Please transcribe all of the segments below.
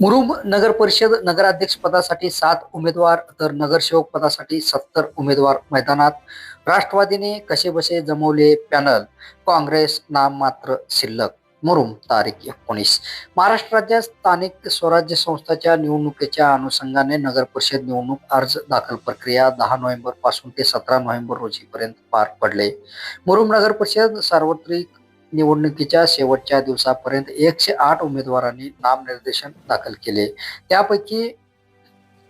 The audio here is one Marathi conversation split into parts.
मुरुम नगर परिषद नगराध्यक्ष पदासाठी सात उमेदवार तर नगरसेवक पदासाठी सत्तर उमेदवार मैदानात. राष्ट्रवादीने कसेबसे जमवले पॅनल? काँग्रेस नाम मात्र शिल्लक. मुरुम तारीख एकोणीस. महाराष्ट्र राज्यात स्थानिक स्वराज्य संस्थाच्या निवडणुकीच्या अनुषंगाने नगर परिषद निवडणूक अर्ज दाखल प्रक्रिया दहा नोव्हेंबरपासून ते सतरा नोव्हेंबर रोजीपर्यंत पार पडले. मुरुम नगर परिषद सार्वत्रिक निवडणुकीच्या शेवटच्या दिवसापर्यंत एकशे आठ उमेदवारांनी नामनिर्देशन दाखल केले. त्यापैकी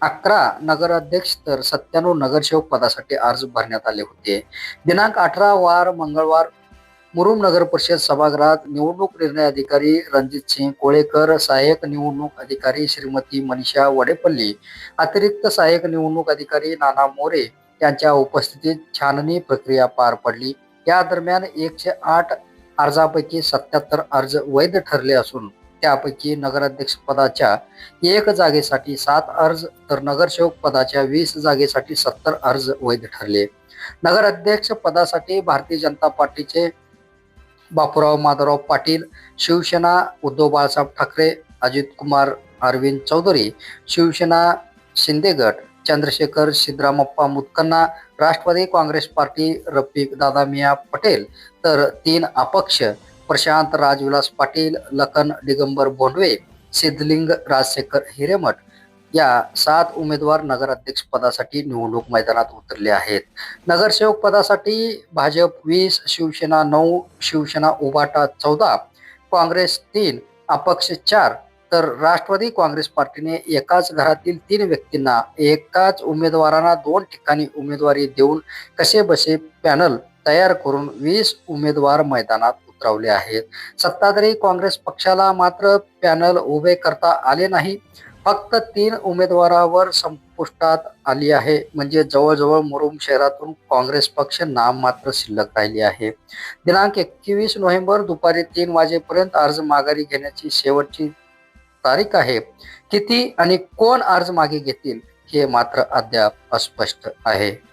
अकरा नगराध्यक्ष तर सत्त्याण्णव नगरसेवक पदासाठी अर्ज भरण्यात आले होते. दिनांक अठरा वार मंगळवार मुरुम नगर परिषद सभागृहात निवडणूक निर्णय अधिकारी रणजित सिंह कोळेकर सहाय्यक निवडणूक अधिकारी श्रीमती मनीषा वडेपल्ली अतिरिक्त सहाय्यक निवडणूक अधिकारी नाना मोरे यांच्या उपस्थितीत छाननी प्रक्रिया पार पडली. या दरम्यान एकशे आठ अर्जापैकी सत्याहत्तर अर्ज वैध ठरले असून त्यापैकी नगराध्यक्ष पदाच्या एक जागेसाठी सात अर्ज तर नगरसेवक पदाच्या वीस जागेसाठी सत्तर अर्ज वैध ठरले. नगराध्यक्ष पदासाठी भारतीय जनता पार्टीचे बापूराव माधवराव पाटील शिवसेना उद्धव बाळासाहेब ठाकरे अजित कुमार अरविंद चौधरी शिवसेना शिंदेगट चंद्रशेखर शिद्रामप्पा मुतकन्ना राष्ट्रवादी काँग्रेस पार्टी रफिक दादा मिया पटेल तर तीन अपक्ष प्रशांत राजविलास पाटील लखन दिगंबर भोंडवे सिद्धलिंग राजशेखर हिरेमठ या सात उमेदवार नगराध्यक्ष पदासाठी निवडणूक मैदानात उतरले आहेत. नगरसेवक पदासाठी भाजप वीस शिवसेना नऊ शिवसेना उभाटा चौदा काँग्रेस तीन अपक्ष चार तर राष्ट्रवादी काँग्रेस पार्टीने एकाच घरातील तीन व्यक्तींना एकाच उमेदवारांना दोन ठिकाणी उमेदवारी देऊन कसे बसे पॅनल तयार करून वीस उमेदवार मैदानात उतरवले आहेत. सत्ताधारी काँग्रेस पक्षाला मात्र पॅनल उभे करता आले नाही. फक्त तीन उमेदवारावर संपुष्टात आली आहे. म्हणजे जवळजवळ मुरुम शहरातून काँग्रेस पक्ष नाम मात्र शिल्लक राहिली आहे. दिनांक एकवीस नोव्हेंबर दुपारी तीन वाजेपर्यंत अर्ज माघारी घेण्याची शेवटची तारीख आहे. किती आणि कोण अर्ज मागे घेतील हे मात्र अद्याप अस्पष्ट आहे.